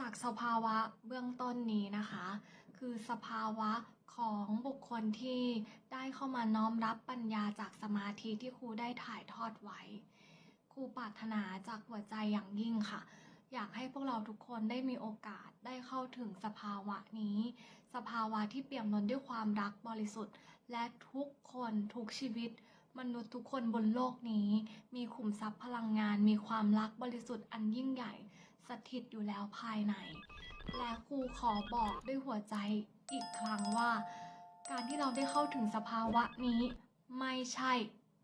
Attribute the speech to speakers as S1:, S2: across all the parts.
S1: จากสภาวะเบื้องต้นนี้นะคะ คือสภาวะของบุคคลที่ได้เข้ามาน้อมรับปัญญาจากสมาธิที่ครูได้ถ่ายทอดไว้ครูปรารถนาจากหัวใจอย่างยิ่งค่ะ อยากให้พวกเราทุกคนได้มีโอกาสได้เข้าถึงสภาวะนี้ สภาวะที่เปี่ยมล้นด้วยความรักบริสุทธิ์ และทุกคนทุกชีวิต มนุษย์ทุกคนบนโลกนี้ มีขุมทรัพย์พลังงาน มีความรักบริสุทธิ์อันยิ่งใหญ่ สถิตอยู่แล้วภายใน และครูขอบอกด้วยหัวใจอีกครั้งว่า การที่เราได้เข้าถึงสภาวะนี้ ไม่ใช่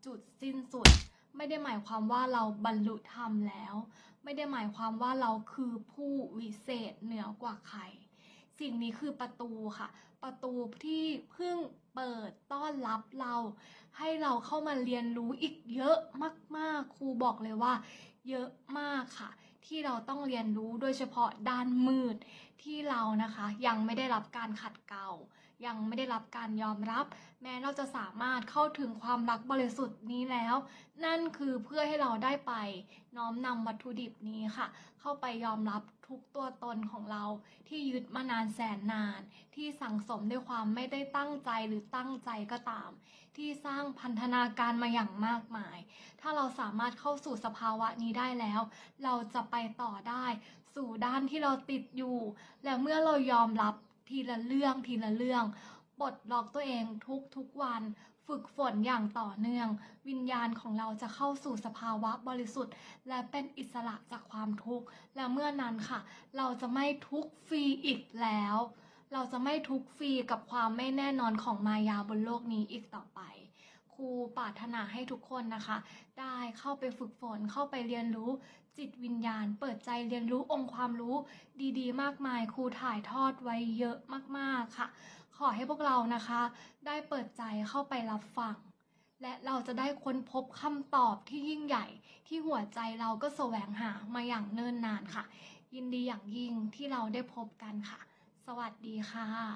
S1: จุดสิ้นสุด ไม่ได้หมายความว่าเราบรรลุธรรมแล้ว ไม่ได้หมายความว่าเราคือผู้วิเศษเหนือกว่าใคร สิ่งนี้คือประตูค่ะ ประตูที่เพิ่งเปิดต้อนรับเรา ให้เราเข้ามาเรียนรู้อีกเยอะมากๆ ครูบอกเลยว่า เยอะมากค่ะ ที่เราต้องเรียนรู้โดยเฉพาะด้านมืดที่เรานะคะ ยังไม่ได้รับการขัดเกลา ยังไม่ได้รับการยอมรับ แม้เราจะสามารถเข้าถึงความรักบริสุทธิ์นี้แล้ว นั่นคือเพื่อให้เราได้ไป น้อมนำวัตถุดิบนี้ค่ะ เข้าไปยอมรับทุกตัวตนของเราที่ยึดมานานแสนนาน ที่สั่งสมด้วยความไม่ได้ตั้งใจหรือตั้งใจก็ตาม ที่สร้างพันธนาการมาอย่างมากมาย ถ้าเราสามารถเข้าสู่สภาวะนี้ได้แล้ว เราจะไปต่อได้ สู่ด้านที่เราติดอยู่ และเมื่อเรายอมรับ ทีละเรื่องทีละเรื่องปลดล็อกตัวเองทุกทุกวัน ฝึกฝนอย่างต่อเนื่อง วิญญาณของเราจะเข้าสู่สภาวะบริสุทธิ์ และเป็นอิสระจากความทุกข์ และเมื่อนั้นค่ะ เราจะไม่ทุกข์ฟรีอีกแล้ว เราจะไม่ทุกข์ฟรีกับความไม่แน่นอนของมายาบนโลกนี้อีกต่อไป ครูปรารถนาให้ทุกคนนะคะ ได้เข้าไปฝึกฝนเข้าไปเรียนรู้จิตวิญญาณ เปิดใจเรียนรู้องค์ความรู้ดีๆ มากมายครูถ่ายทอดไว้เยอะมากๆค่ะ ขอให้พวกเรานะคะ ได้เปิดใจเข้าไปรับฟังและเราจะได้ค้นพบคำตอบที่ยิ่งใหญ่ที่หัวใจเราก็แสวงหามาอย่างเนิ่นนานค่ะ ยินดีอย่างยิ่งที่เราได้พบกันค่ะ สวัสดีค่ะ